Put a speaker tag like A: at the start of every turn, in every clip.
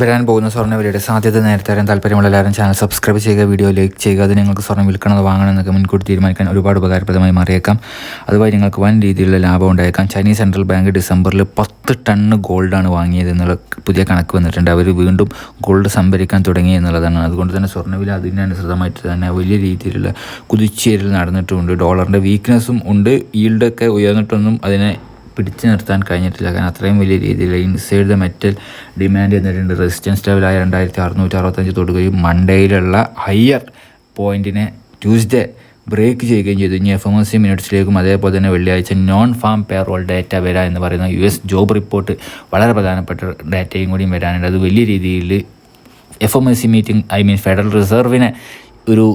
A: വരാൻ പോകുന്ന സ്വർണവിലയുടെ സാധ്യത നേരത്തെ അറിയാൻ താല്പര്യമുള്ള എല്ലാവരും ചാനൽ സബ്സ്ക്രൈബ് ചെയ്യുക വീഡിയോ ലൈക്ക് ചെയ്യുക അത് നിങ്ങൾക്ക് സ്വർണം വിൽക്കണത് വാങ്ങണമെന്നൊക്കെ മുൻകൂട്ടി തീരുമാനിക്കാൻ ഒരുപാട് ഉപകാരപ്രദമായി മാറിയേക്കാം. അതുപോലെ നിങ്ങൾക്ക് വൻ രീതിയിലുള്ള ലാഭം ഉണ്ടായേക്കാം. ചൈനീസ് സെൻട്രൽ ബാങ്ക് ഡിസംബറിൽ പത്ത് ടണ്ണ് ഗോൾഡാണ് വാങ്ങിയത് എന്നുള്ള പുതിയ കണക്ക് വന്നിട്ടുണ്ട്. അവർ വീണ്ടും ഗോൾഡ് സംഭരിക്കാൻ തുടങ്ങി എന്നുള്ളതാണ്. അതുകൊണ്ട് തന്നെ സ്വർണവില അതിനനുസൃതമായിട്ട് തന്നെ വലിയ രീതിയിലുള്ള കുതിച്ചേരൽ നടന്നിട്ടുമുണ്ട് ഡോളറിന്റെ വീക്ക്നെസ്സും ഉണ്ട്. ഈൽഡൊക്കെ ഉയർന്നിട്ടൊന്നും അതിനെ പിടിച്ചു നിർത്താൻ കഴിഞ്ഞിട്ടില്ല. കാരണം അത്രയും വലിയ രീതിയിൽ ഇൻസൈഡ് ദ മെറ്റൽ ഡിമാൻഡ് എന്നിട്ടുണ്ട് റെസിസ്റ്റൻസ് ലെവലായ രണ്ടായിരത്തി അറുന്നൂറ്റി അറുപത്തഞ്ച് തൊടുകയും മൺഡേയിലുള്ള ഹയർ പോയിന്റിനെ ട്യൂസ്ഡേ ബ്രേക്ക് ചെയ്യുകയും ചെയ്തു. ഇനി എഫ് എം എസ് സി മിനിറ്റ്സിലേക്കും അതേപോലെ തന്നെ വെള്ളിയാഴ്ച നോൺ ഫാം പേറോൾ ഡാറ്റ വരാൻ എന്ന് പറയുന്ന യു എസ് ജോബ് റിപ്പോർട്ട് വളരെ പ്രധാനപ്പെട്ട ഡാറ്റയും കൂടിയും വരാനുണ്ട്. അത് വലിയ രീതിയിൽ F M S C meeting I mean federal റിസർവിനെ ഒരു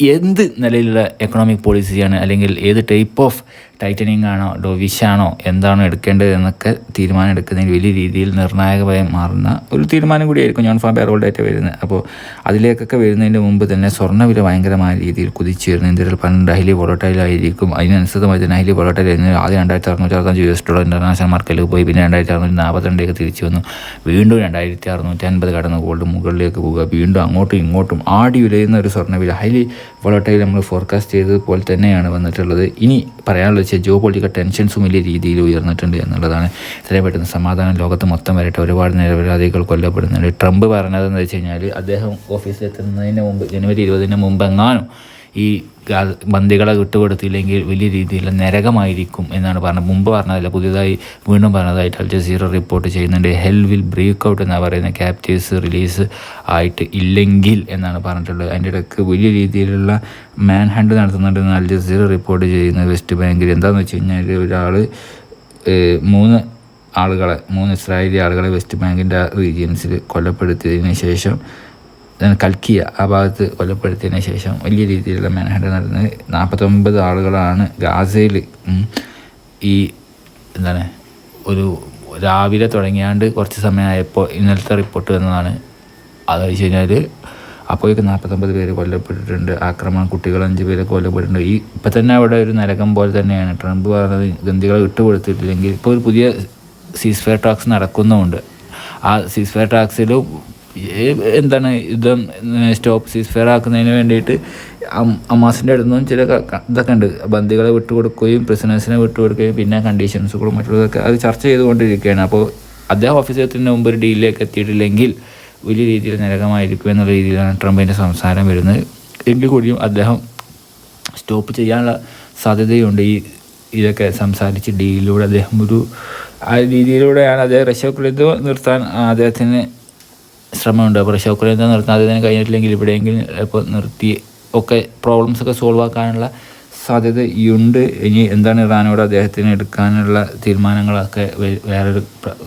A: എന്ത് നിലയിലുള്ള എക്കണോമിക് പോളിസിയാണ് അല്ലെങ്കിൽ ഏത് ടൈപ്പ് ഓഫ് ടൈറ്റനിങ് ആണോ ഡോവിഷാണോ എന്താണോ എടുക്കേണ്ടത് എന്നൊക്കെ തീരുമാനം എടുക്കുന്നതിൽ വലിയ രീതിയിൽ നിർണായകമായി മാറുന്ന ഒരു തീരുമാനം കൂടിയായിരിക്കും ഞാൻ ഫാം പേറോൾ വരുന്നത്. അപ്പോൾ അതിലേക്കൊക്കെ വരുന്നതിന് മുമ്പ് തന്നെ സ്വർണവില ഭയങ്കരമായ രീതിയിൽ കുതിച്ചേരുന്നു. ഇന്ത്യയിൽ പണ്ട് ഹൈലി വോളട്ടൈലായിരിക്കും അതിനനുസൃതമായി തന്നെ ഹൈലി വോളട്ടൈൽ ആദ്യം രണ്ടായിരത്തി അറുന്നൂറ്റി അറുപത്തഞ്ച് യു എസ് ഡോളർ ഇന്റർനാഷണൽ മാർക്കറ്റിൽ പോയി. പിന്നെ രണ്ടായിരത്തി അറുന്നൂറ്റി നാൽപ്പത്തിരണ്ടിലേക്ക് തിരിച്ചു വന്നു. വീണ്ടും രണ്ടായിരത്തി അറുന്നൂറ്റി അൻപത് കടന്ന്. ഗോൾഡ് മുകളിലേക്ക് പോവുക. വീണ്ടും അങ്ങോട്ടും ഇങ്ങോട്ടും ആടി വിലയുന്ന ഒരു സ്വർണവില. ഹൈലി വോളട്ടൈൽ നമ്മൾ ഫോർകാസ്റ്റ് ചെയ്തതുപോലെ തന്നെയാണ് വന്നിട്ടുള്ളത്. ഇനി പറയാനുള്ളത് വെച്ചാൽ ജോ പൊളിറ്റിക്കൽ ടെൻഷൻസും വലിയ രീതിയിൽ ഉയർന്നിട്ടുണ്ട് എന്നുള്ളതാണ് ഇത്രയും പെട്ടെന്ന് സമാധാനം ലോകത്ത് മൊത്തം വരട്ടെ. ഒരുപാട് നിരപരാധികൾ കൊല്ലപ്പെടുന്നുണ്ട്. ട്രംപ് പറഞ്ഞതെന്ന് വെച്ച് കഴിഞ്ഞാൽ അദ്ദേഹം ഓഫീസിലെത്തുന്നതിന് മുമ്പ് ജനുവരി ഇരുപതിന് മുമ്പ് എങ്ങാനും ഈ ബന്ദികളെ വിട്ടുകൊടുത്തില്ലെങ്കിൽ വലിയ രീതിയിലുള്ള നരകമായിരിക്കും എന്നാണ് പറഞ്ഞത് മുമ്പ് പറഞ്ഞതല്ല പുതിയതായി വീണ്ടും പറഞ്ഞതായിട്ട് അൽ ജസീറ റിപ്പോർട്ട് ചെയ്യുന്നുണ്ട്. ഹെൽ വിൽ ബ്രേക്ക് ഔട്ട് എന്നാണ് പറയുന്നത് ക്യാപ്റ്റീവ്സ് റിലീസ് ആയിട്ട് ഇല്ലെങ്കിൽ എന്നാണ് പറഞ്ഞിട്ടുള്ളത്. അതിന്റെ ഇടയ്ക്ക് വലിയ രീതിയിലുള്ള മാൻ ഹാൻഡ് നടത്തുന്നുണ്ടെന്ന് അൽ ജസീറ റിപ്പോർട്ട് ചെയ്യുന്നത് വെസ്റ്റ് ബാങ്കിൽ എന്താണെന്ന് വെച്ച് കഴിഞ്ഞാൽ ഒരാൾ മൂന്ന് ആളുകളെ മൂന്ന് ഇസ്രായേലി ആളുകളെ വെസ്റ്റ് ബാങ്കിന്റെ റീജിയൻസിൽ കൊലപ്പെടുത്തിയതിന് ശേഷം കൽക്കിയ ആ ഭാഗത്ത് കൊലപ്പെടുത്തിയതിന് ശേഷം വലിയ രീതിയിലുള്ള മാൻഹണ്ട് നടന്ന് നാൽപ്പത്തൊമ്പത് ആളുകളാണ് ഗാസയിൽ ഈ എന്താണ് ഒരു രാവിലെ തുടങ്ങിയാണ്ട് കുറച്ച് സമയമായപ്പോൾ ഇന്നലത്തെ റിപ്പോർട്ട് വന്നതാണ്. അത് വെച്ച് കഴിഞ്ഞാൽ അപ്പോഴേക്ക് നാൽപ്പത്തൊമ്പത് പേര് കൊല്ലപ്പെട്ടിട്ടുണ്ട് ആക്രമണം കുട്ടികൾ അഞ്ച് പേര് കൊല്ലപ്പെട്ടിട്ടുണ്ട്. ഈ ഇപ്പം തന്നെ അവിടെ ഒരു നരകം പോലെ തന്നെയാണ്. ട്രംപ് പറഞ്ഞത് ഗന്ധികളെ വിട്ടുകൊടുത്തിട്ടില്ലെങ്കിൽ ഇപ്പോൾ ഒരു പുതിയ സീസ്ഫെയർ ടാക്സ് നടക്കുന്നുമുണ്ട്. ആ സീസ്ഫെയർ ടാക്സിലും എന്താണ് യുദ്ധം സ്റ്റോപ്പ് സീസ് ഫെയർ ആക്കുന്നതിന് വേണ്ടിയിട്ട് അമാസിന്റെ അടുത്ത് നിന്നും ചില ഇതൊക്കെ ഉണ്ട്. ബന്ദികളെ വിട്ടുകൊടുക്കുകയും പ്രിസണേഴ്സിനെ വിട്ടുകൊടുക്കുകയും പിന്നെ കണ്ടീഷൻസുകളും മറ്റുള്ളതൊക്കെ അത് ചർച്ച ചെയ്തുകൊണ്ടിരിക്കുകയാണ്. അപ്പോൾ അദ്ദേഹം ഓഫീസിൽ എത്തുന്നതിന് മുമ്പ് ഒരു ഡീലിലേക്ക് എത്തിയിട്ടില്ലെങ്കിൽ വലിയ രീതിയിൽ നരകമായിരിക്കും എന്നുള്ള രീതിയിലാണ് ട്രംപിന്റെ സംസാരം വരുന്നത്. എങ്കിൽ കൂടിയും അദ്ദേഹം സ്റ്റോപ്പ് ചെയ്യാനുള്ള സാധ്യതയുണ്ട്. ഈ ഇതൊക്കെ സംസാരിച്ച് ഡീലിലൂടെ അദ്ദേഹം ഒരു ആ രീതിയിലൂടെയാണ് അദ്ദേഹം റഷ്യ നിർത്താൻ അദ്ദേഹത്തിന് ശ്രമമുണ്ട്. അപ്പോൾ എന്താ നിർത്താൻ അതിന് കഴിഞ്ഞിട്ടില്ലെങ്കിൽ ഇവിടെയെങ്കിലും ഇപ്പോൾ നിർത്തി ഒക്കെ പ്രോബ്ലംസ് ഒക്കെ സോൾവ് ആക്കാനുള്ള സാധ്യതയുണ്ട് ഇനി എന്താണ് ഇറാനോട് അദ്ദേഹത്തിന് എടുക്കാനുള്ള തീരുമാനങ്ങളൊക്കെ വേറൊരു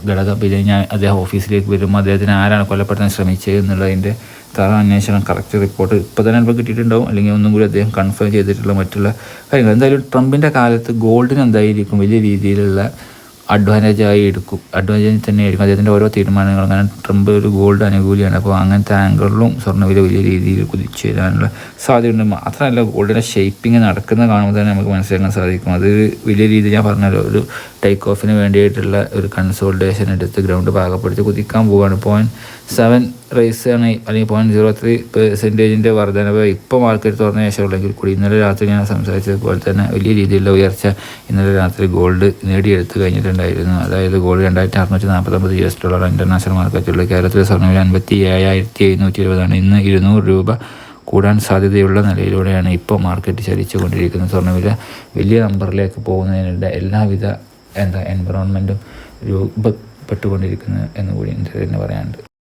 A: ഘടകം. പിന്നെ ഞാൻ അദ്ദേഹം ഓഫീസിലേക്ക് വരുമ്പോൾ അദ്ദേഹത്തിന് ആരാണ് കൊല്ലപ്പെടുത്താൻ ശ്രമിച്ചത് എന്നുള്ളതിന്റെ തറ അന്വേഷണം കറക്റ്റ് റിപ്പോർട്ട് ഇപ്പോൾ തന്നെ ഇപ്പോൾ കിട്ടിയിട്ടുണ്ടാവും. അല്ലെങ്കിൽ ഒന്നും കൂടി അദ്ദേഹം കൺഫേം ചെയ്തിട്ടുള്ള മറ്റുള്ള കാര്യങ്ങൾ. എന്തായാലും ട്രംപിന്റെ കാലത്ത് ഗോൾഡിന് എന്തായിരിക്കും വലിയ രീതിയിലുള്ള അഡ്വാന്റേജായി എടുക്കും. അഡ്വാന്റേജ് തന്നെ എടുക്കും അദ്ദേഹത്തിന്റെ ഓരോ തീരുമാനങ്ങളും. കാരണം ട്രംപ് ഒരു ഗോൾഡ് അനുകൂലിയാണ്. അപ്പോൾ അങ്ങനത്തെ ആംഗിളിലും സ്വർണവില വലിയ രീതിയിൽ കുതിച്ചു വരാനുള്ള സാധ്യതയുണ്ട്. മാത്രമല്ല ഗോൾഡിന്റെ ഷേപ്പിംഗ് നടക്കുന്ന കാണുമ്പോൾ തന്നെ നമുക്ക് മനസ്സിലാക്കാൻ സാധിക്കും. അത് വലിയ രീതിയിൽ ഞാൻ പറഞ്ഞല്ലോ ഒരു ടേക്ക് ഓഫിന് വേണ്ടിയിട്ടുള്ള ഒരു കൺസോൾട്ടേഷൻ എടുത്ത് ഗ്രൗണ്ട് പാകപ്പെടുത്തി കുതിക്കാൻ പോവുകയാണ് പോയിന്റ് സെവൻ റേസ് ആണ്. അല്ലെങ്കിൽ പോയിന്റ് സീറോ ത്രീ പെർസെന്റേജിന്റെ വർധനവ് ഇപ്പോൾ മാർക്കറ്റ് തുറന്ന ശേഷം ഉള്ളെങ്കിൽ കൂടി ഇന്നലെ രാത്രി ഞാൻ സംസാരിച്ചതുപോലെ തന്നെ വലിയ രീതിയിലുള്ള ഉയർച്ച ഇന്നലെ രാത്രി ഗോൾഡ് നേടിയെടുത്ത് കഴിഞ്ഞിട്ടുണ്ടായിരുന്നു. അതായത് ഗോൾഡ് രണ്ടായിരത്തി അറുന്നൂറ്റി നാൽപ്പത്തൊമ്പത് യു എസ് ഡോളർ ഇന്റർനാഷണൽ മാർക്കറ്റിലുള്ള കേരളത്തിലെ സ്വർണവില അൻപത്തി ഏഴായിരത്തി എഴുന്നൂറ്റി ഇരുപതാണ് ഇന്ന് ഇരുന്നൂറ് രൂപ കൂടാൻ സാധ്യതയുള്ള നിലയിലൂടെയാണ് ഇപ്പോൾ മാർക്കറ്റ് ചലിച്ചുകൊണ്ടിരിക്കുന്നത്. സ്വർണവില വലിയ നമ്പറിലേക്ക് പോകുന്നതിനുള്ള എല്ലാവിധ എന്താ എൻവറോൺമെന്റും രൂപപ്പെട്ടുകൊണ്ടിരിക്കുന്നത് എന്ന് കൂടി എനിക്ക് തന്നെ പറയാനുണ്ട്.